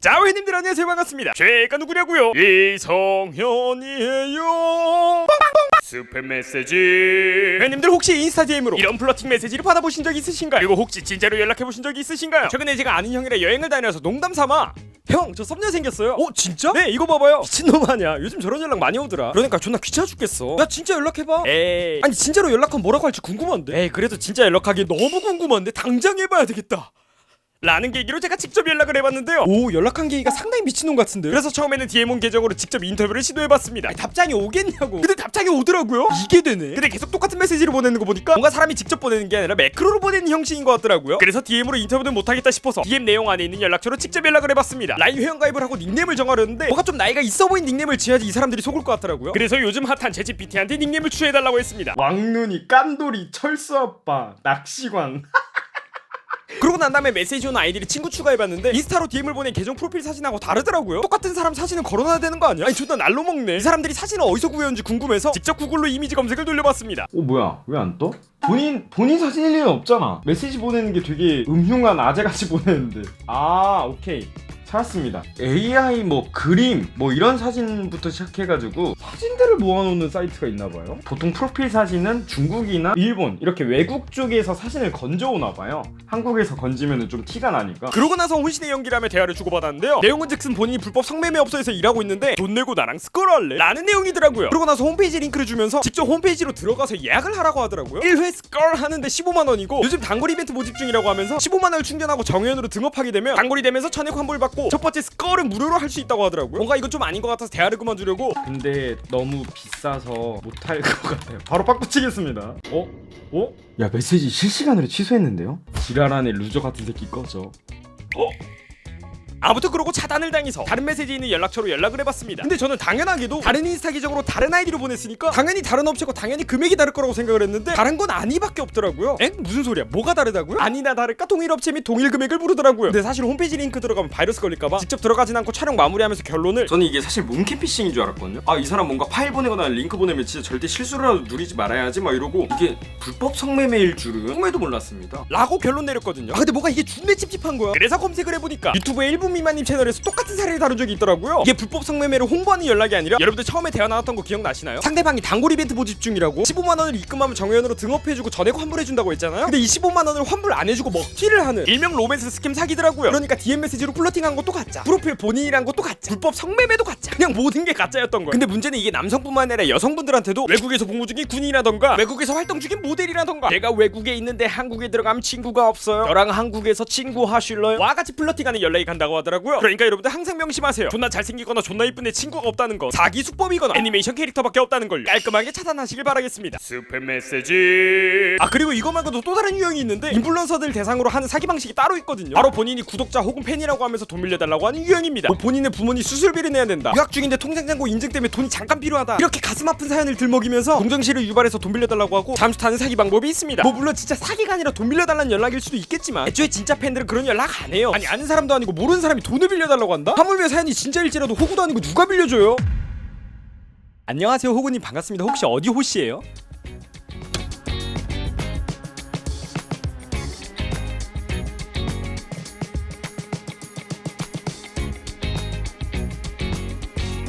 자, 회님들 안녕하세요. 반갑습니다. 죄가 누구냐고요? 이성현이에요. 스팸 메시지. 회님들 혹시 인스타 DM으로 이런 플러팅 메시지를 받아보신 적 있으신가요? 그리고 혹시 진짜로 연락해보신 적이 있으신가요? 최근에 제가 아는 형이랑 여행을 다녀서 농담 삼아 형, 저 썸녀 생겼어요. 어, 진짜? 네, 이거 봐봐요. 미친놈 아니야. 요즘 저런 연락 많이 오더라. 그러니까 존나 귀찮아 죽겠어. 야, 진짜 연락해봐. 에이. 아니, 진짜로 연락하면 뭐라고 할지 궁금한데. 에이, 그래도 진짜 연락하기 너무 궁금한데 당장 해봐야 되겠다. 라는 계기로 제가 직접 연락을 해봤는데요. 오 연락한 계기가 상당히 미친놈 같은데. 그래서 처음에는 DM 온 계정으로 직접 인터뷰를 시도해봤습니다. 아니, 답장이 오겠냐고. 근데 답장이 오더라고요. 이게 되네. 근데 계속 똑같은 메시지를 보내는 거 보니까 뭔가 사람이 직접 보내는 게 아니라 매크로로 보내는 형식인 것 같더라고요. 그래서 DM으로 인터뷰는 못하겠다 싶어서 DM 내용 안에 있는 연락처로 직접 연락을 해봤습니다. 라인 회원가입을 하고 닉네임을 정하려는데 뭐가 좀 나이가 있어 보인 닉네임을 지어야지 이 사람들이 속을 것 같더라고요. 그래서 요즘 핫한 제지PT한테 닉네임을 추해달라고 했습니다. 왕눈이 깐돌이 철수 아빠 낚시광. 그러고 난 다음에 메시지 온 아이디를 친구 추가해봤는데 인스타로 DM을 보낸 계정 프로필 사진하고 다르더라고요. 똑같은 사람 사진은 걸어놔야 되는 거 아니야? 아니 존나 날로 먹네. 이 사람들이 사진을 어디서 구해온지 궁금해서 직접 구글로 이미지 검색을 돌려봤습니다. 어 뭐야? 왜 안 떠? 본인 본인 사진일 리는 없잖아. 메시지 보내는 게 되게 음흉한 아재같이 보내는데. 아 오케이 찾았습니다. AI 뭐 그림 뭐 이런 사진부터 시작해가지고 사진들을 모아놓는 사이트가 있나봐요. 보통 프로필 사진은 중국이나 일본 이렇게 외국 쪽에서 사진을 건져오나봐요. 한국에서 건지면 좀 티가 나니까. 그러고 나서 혼신의 연기라며 대화를 주고받았는데요. 내용은 즉슨 본인이 불법 성매매 업소에서 일하고 있는데 돈 내고 나랑 스컬할래? 라는 내용이더라고요. 그러고 나서 홈페이지 링크를 주면서 직접 홈페이지로 들어가서 예약을 하라고 하더라고요. 1회 스컬 하는데 15만 원이고 요즘 단골 이벤트 모집 중이라고 하면서 15만 원을 충전하고 정회원으로 등업하게 되면 단골이 되면서 천액 환불 받고 첫 번째 스컬은 무료로 할 수 있다고 하더라고요 뭔가 이건 좀 아닌 것 같아서 대화를 그만두려고 근데 너무 비싸서 못 할 것 같아요. 바로 빡붙이겠습니다. 어? 어? 야 메시지 실시간으로 취소했는데요? 지랄하네 루저 같은 새끼 꺼져. 아무튼 그러고 차단을 당해서 다른 메시지 있는 연락처로 연락을 해봤습니다. 근데 저는 당연하게도 다른 인스타 계정으로 다른 아이디로 보냈으니까 당연히 다른 업체고 당연히 금액이 다를 거라고 생각을 했는데 다른 건 아니밖에 없더라고요. 엥? 무슨 소리야? 뭐가 다르다고요? 아니나 다를까 동일 업체 및 동일 금액을 부르더라고요. 근데 사실 홈페이지 링크 들어가면 바이러스 걸릴까봐 직접 들어가진 않고 촬영 마무리하면서 결론을 저는 이게 사실 몽키피싱인 줄 알았거든요. 아 이 사람 뭔가 파일 보내거나 링크 보내면 진짜 절대 실수라도 누리지 말아야지 막 이러고 이게 불법 성매매일 줄은 꿈에도 몰랐습니다. 라고 결론 내렸거든요. 아 근데 뭐가 이게 준내 찝찝한 거야. 그래서 검색을 해보니까 유튜브의 1분 미만님 채널에서 똑같은 사례를 다룬 적이 있더라고요. 이게 불법 성매매를 홍보하는 연락이 아니라 여러분들 처음에 대화 나왔던 거 기억나시나요? 상대방이 단골 이벤트 모집 중이라고 15만 원을 입금하면 정회원으로 등업해주고 전액 환불해준다고 했잖아요. 근데 이 15만 원을 환불 안 해주고 먹튀를 하는 일명 로맨스 스캠 사기더라고요. 그러니까 DM 메시지로 플러팅한 것도 가짜, 프로필 본인이란 것도 가짜, 불법 성매매도 가짜. 그냥 모든 게 가짜였던 거야. 근데 문제는 이게 남성뿐만 아니라 여성분들한테도 외국에서 복무 중인 군인이라던가 외국에서 활동 중인 모델이라던가 내가 외국에 있는데 한국에 들어가면 친구가 없어요. 저랑 한국에서 친구 하실래요? 와 같이 플러팅하는 연락이 간다고 하더라고요. 그러니까 여러분들 항상 명심하세요. 존나 잘생기거나 존나 이쁜데 친구가 없다는 거 사기 수법이거나 애니메이션 캐릭터밖에 없다는 걸 깔끔하게 차단하시길 바라겠습니다. 스팸 메시지. 아 그리고 이거 말고도 또 다른 유형이 있는데 인플루언서들 대상으로 하는 사기 방식이 따로 있거든요. 바로 본인이 구독자 혹은 팬이라고 하면서 돈 빌려달라고 하는 유형입니다. 뭐 본인의 부모님 수술비를 내야 된다. 유학 중인데 통장 잔고 인증 때문에 돈이 잠깐 필요하다. 이렇게 가슴 아픈 사연을 들먹이면서 공정시를 유발해서 돈 빌려달라고 하고 잠수 타는 사기 방법이 있습니다. 뭐 물론 진짜 사기가 아니라 돈 빌려달라는 연락일 수도 있겠지만 애초에 진짜 팬들은 그런 연락 안 해요. 아니 아는 사람도 아니고 모르는 사람이 돈을 빌려달라고 한다? 하물며 사연이 진짜일지라도 호구도 아니고 누가 빌려줘요? 안녕하세요 호구님 반갑습니다. 혹시 어디 호씨예요?